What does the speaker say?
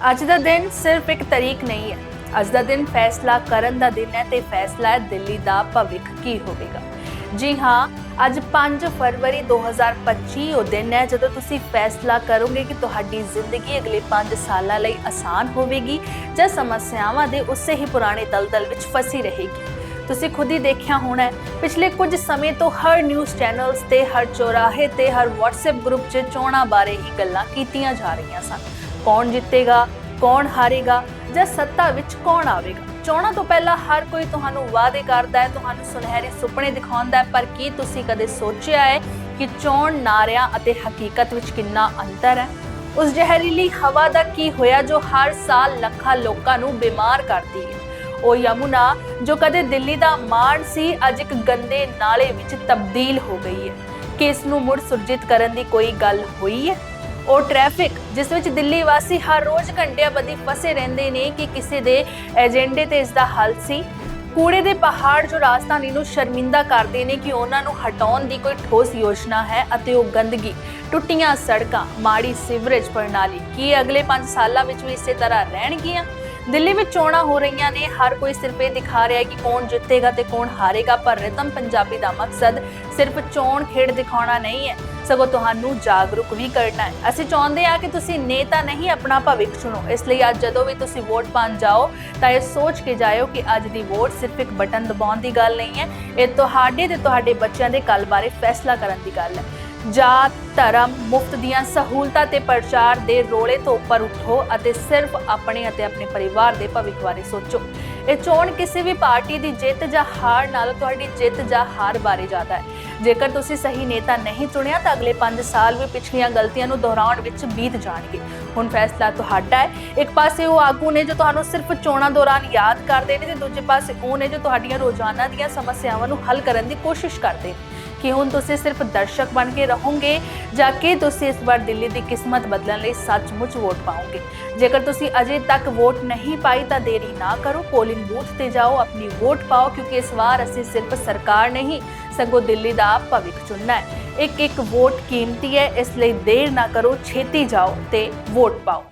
ਅੱਜ ਦਾ ਦਿਨ ਸਿਰਫ ਇੱਕ ਤਰੀਕ ਨਹੀਂ ਹੈ। ਅੱਜ ਦਾ ਦਿਨ ਫੈਸਲਾ ਕਰਨ ਦਾ ਦਿਨ ਹੈ ਤੇ ਫੈਸਲਾ ਹੈ ਦਿੱਲੀ ਦਾ ਭਵਿੱਖ ਕੀ ਹੋਵੇਗਾ। ਜੀ ਹਾਂ, ਅੱਜ 5 ਫਰਵਰੀ 2025 ਉਹ ਦਿਨ ਹੈ ਜਦੋਂ ਤੁਸੀਂ ਫੈਸਲਾ ਕਰੋਗੇ ਕਿ ਤੁਹਾਡੀ ਜ਼ਿੰਦਗੀ ਅਗਲੇ 5 ਸਾਲਾਂ ਲਈ ਆਸਾਨ ਹੋਵੇਗੀ ਜਾਂ ਸਮੱਸਿਆਵਾਂ ਦੇ ਉਸੇ ਹੀ ਪੁਰਾਣੇ ਦਲਦਲ ਵਿੱਚ ਫਸੀ ਰਹੇਗੀ। ਤੁਸੀਂ ਖੁਦ ਹੀ ਦੇਖਿਆ ਹੋਣਾ ਪਿਛਲੇ ਕੁਝ ਸਮੇਂ ਤੋਂ ਹਰ ਨਿਊਜ਼ ਚੈਨਲਸ ਤੇ, ਹਰ ਚੌਰਾਹੇ ਤੇ, ਹਰ WhatsApp ਗਰੁੱਪ 'ਚ ਚੋਣਾਂ ਬਾਰੇ ਹੀ ਗੱਲਾਂ ਕੀਤੀਆਂ ਜਾ ਰਹੀਆਂ ਸਨ। ਕੌਣ ਜਿੱਤੇਗਾ, ਕੌਣ ਹਾਰੇਗਾ ਜਾਂ ਸੱਤਾ ਵਿੱਚ ਕੌਣ ਆਵੇਗਾ? ਚੋਣਾਂ ਤੋਂ ਪਹਿਲਾਂ ਹਰ ਕੋਈ ਤੁਹਾਨੂੰ ਵਾਅਦੇ ਕਰਦਾ ਹੈ, ਤੁਹਾਨੂੰ ਸੁਨਹਿਰੇ ਸੁਪਨੇ ਦਿਖਾਉਂਦਾ ਹੈ, ਪਰ ਕੀ ਤੁਸੀਂ ਕਦੇ ਸੋਚਿਆ ਹੈ ਕਿ ਚੋਣ ਨਾਰਿਆਂ ਅਤੇ ਹਕੀਕਤ ਵਿੱਚ ਕਿੰਨਾ ਅੰਤਰ ਹੈ? ਉਸ ਜ਼ਹਿਰੀਲੀ ਹਵਾ ਦਾ ਕੀ ਹੋਇਆ ਜੋ ਹਰ ਸਾਲ ਲੱਖਾਂ ਲੋਕਾਂ ਨੂੰ ਬਿਮਾਰ ਕਰਦੀ ਹੈ? ਉਹ ਯਮੁਨਾ ਜੋ ਕਦੇ ਦਿੱਲੀ ਦਾ ਮਾਣ ਸੀ, ਅੱਜ ਇੱਕ ਗੰਦੇ ਨਾਲੇ ਵਿੱਚ ਤਬਦੀਲ ਹੋ ਗਈ ਹੈ। ਕਿ ਇਸ ਨੂੰ ਮੁੜ ਸੁਰਜੀਤ ਕਰਨ ਦੀ ਕੋਈ ਗੱਲ ਹੋਈ ਹੈ? ਉਹ ਟ੍ਰੈਫਿਕ ਜਿਸ ਵਿੱਚ ਦਿੱਲੀ ਵਾਸੀ ਹਰ ਰੋਜ਼ ਘੰਟਿਆਂ ਬੱਧੀ ਫਸੇ ਰਹਿੰਦੇ ਨੇ ਕਿ ਕਿਸੇ ਦੇ ਏਜੰਡੇ ਤੇ ਇਸ ਦਾ ਹੱਲ ਸੀ। ਕੂੜੇ ਦੇ ਪਹਾੜ ਜੋ ਰਾਜਧਾਨੀ ਨੂੰ ਸ਼ਰਮਿੰਦਾ ਕਰਦੇ ਨੇ ਕਿ ਉਹਨਾਂ ਨੂੰ ਹਟਾਉਣ ਦੀ ਕੋਈ ਠੋਸ ਯੋਜਨਾ ਹੈ ਅਤੇ ਉਹ ਗੰਦਗੀ, ਟੁੱਟੀਆਂ ਸੜਕਾਂ, ਮਾੜੀ ਸੀਵਰੇਜ ਪ੍ਰਣਾਲੀ, ਕੀ ਅਗਲੇ 5 ਸਾਲਾਂ ਵਿੱਚ ਵੀ ਇਸੇ ਤਰ੍ਹਾਂ ਰਹਿਣਗੀਆਂ? ਦਿੱਲੀ ਵਿੱਚ ਚੋਣਾਂ ਹੋ ਰਹੀਆਂ ਨੇ, ਹਰ ਕੋਈ ਸਿਰਫ ਇਹ ਦਿਖਾ ਰਿਹਾ ਹੈ ਕਿ ਕੌਣ ਜਿੱਤੇਗਾ ਤੇ ਕੌਣ ਹਾਰੇਗਾ, ਪਰ ਰਿਤਮ ਪੰਜਾਬੀ ਦਾ ਮਕਸਦ ਸਿਰਫ ਚੋਣ ਖੇਡ ਦਿਖਾਉਣਾ ਨਹੀਂ ਹੈ। ਸਗੋਂ ਤੁਹਾਨੂੰ ਜਾਗਰੂਕ ਵੀ ਕਰਨਾ ਹੈ। ਅਸੀਂ ਚਾਹੁੰਦੇ ਹਾਂ ਕਿ ਤੁਸੀਂ ਨੇਤਾ ਨਹੀਂ, ਆਪਣਾ ਭਵਿੱਖ ਚੁਣੋ। ਇਸ ਲਈ ਅੱਜ ਜਦੋਂ ਵੀ ਤੁਸੀਂ ਵੋਟ ਪਾਉਣ ਜਾਓ, ਤਾਂ ਇਹ ਸੋਚ ਕੇ ਜਾਇਓ ਕਿ ਅੱਜ ਦੀ ਵੋਟ ਸਿਰਫ ਇੱਕ ਬਟਨ ਦਬਾਉਣ ਦੀ ਗੱਲ ਨਹੀਂ ਹੈ। ਇਹ ਤੁਹਾਡੇ ਤੇ ਤੁਹਾਡੇ ਬੱਚਿਆਂ ਦੇ ਕੱਲ ਬਾਰੇ ਫੈਸਲਾ ਕਰਨ ਦੀ ਗੱਲ ਹੈ। ਜਾਤ, ਧਰਮ, ਮੁਫਤ ਦੀਆਂ ਸਹੂਲਤਾਂ ਤੇ ਪ੍ਰਚਾਰ ਦੇ ਰੋਲੇ ਤੋਂ ਉੱਪਰ ਉੱਠੋ ਅਤੇ ਸਿਰਫ ਆਪਣੇ ਅਤੇ ਆਪਣੇ ਪਰਿਵਾਰ ਦੇ ਭਵਿੱਖ ਬਾਰੇ ਸੋਚੋ। ਇਹ ਚੋਣ ਕਿਸੇ ਵੀ ਪਾਰਟੀ ਦੀ ਜਿੱਤ ਜਾਂ ਹਾਰ ਨਾਲ ਤੁਹਾਡੀ ਜਿੱਤ ਜਾਂ ਹਾਰ ਬਾਰੇ ਜ਼ਿਆਦਾ ਹੈ। ਜੇਕਰ ਤੁਸੀਂ ਸਹੀ ਨੇਤਾ ਨਹੀਂ ਚੁਣਿਆ ਤਾਂ ਅਗਲੇ 5 ਸਾਲ ਵੀ ਪਿਛਲੀਆਂ ਗਲਤੀਆਂ ਨੂੰ ਦੁਹਰਾਉਣ ਵਿੱਚ ਬੀਤ ਜਾਣਗੇ। ਹੁਣ ਫੈਸਲਾ ਤੁਹਾਡਾ ਹੈ। ਇੱਕ ਪਾਸੇ ਉਹ ਆਗੂ ਨੇ ਜੋ ਤੁਹਾਨੂੰ ਸਿਰਫ ਚੋਣਾਂ ਦੌਰਾਨ ਯਾਦ ਕਰਦੇ ਨੇ ਤੇ ਦੂਜੇ ਪਾਸੇ ਉਹ ਨੇ ਜੋ ਤੁਹਾਡੀਆਂ ਰੋਜ਼ਾਨਾ ਦੀਆਂ ਸਮੱਸਿਆਵਾਂ ਨੂੰ ਹੱਲ ਕਰਨ ਦੀ ਕੋਸ਼ਿਸ਼ ਕਰਦੇ ਨੇ। ਕਿ ਹੁਣ ਤੁਸੀਂ ਸਿਰਫ ਦਰਸ਼ਕ ਬਣ ਕੇ ਰਹੋਗੇ ਜਾਂ ਕਿ ਤੁਸੀਂ ਇਸ ਵਾਰ ਦਿੱਲੀ ਦੀ ਕਿਸਮਤ ਬਦਲਣ ਲਈ ਸੱਚਮੁੱਚ ਵੋਟ ਪਾਓਗੇ? ਜੇਕਰ ਤੁਸੀਂ ਅਜੇ ਤੱਕ ਵੋਟ ਨਹੀਂ ਪਾਈ ਤਾਂ ਦੇਰੀ ਨਾ ਕਰੋ ਪੋਲਿੰਗ ਬੂਥ ਤੇ ਜਾਓ, ਆਪਣੀ ਵੋਟ ਪਾਓ, ਕਿਉਂਕਿ ਇਸ ਵਾਰ ਅਸੀਂ ਸਿਰਫ ਸਰਕਾਰ ਨਹੀਂ ਸਗੋਂ ਦਿੱਲੀ ਦਾ ਭਵਿੱਖ ਚੁਣਨਾ ਹੈ। ਇੱਕ ਇੱਕ ਵੋਟ ਕੀਮਤੀ ਹੈ, ਇਸ ਲਈ ਦੇਰ ਨਾ ਕਰੋ, ਛੇਤੀ ਜਾਓ ਤੇ ਵੋਟ ਪਾਓ।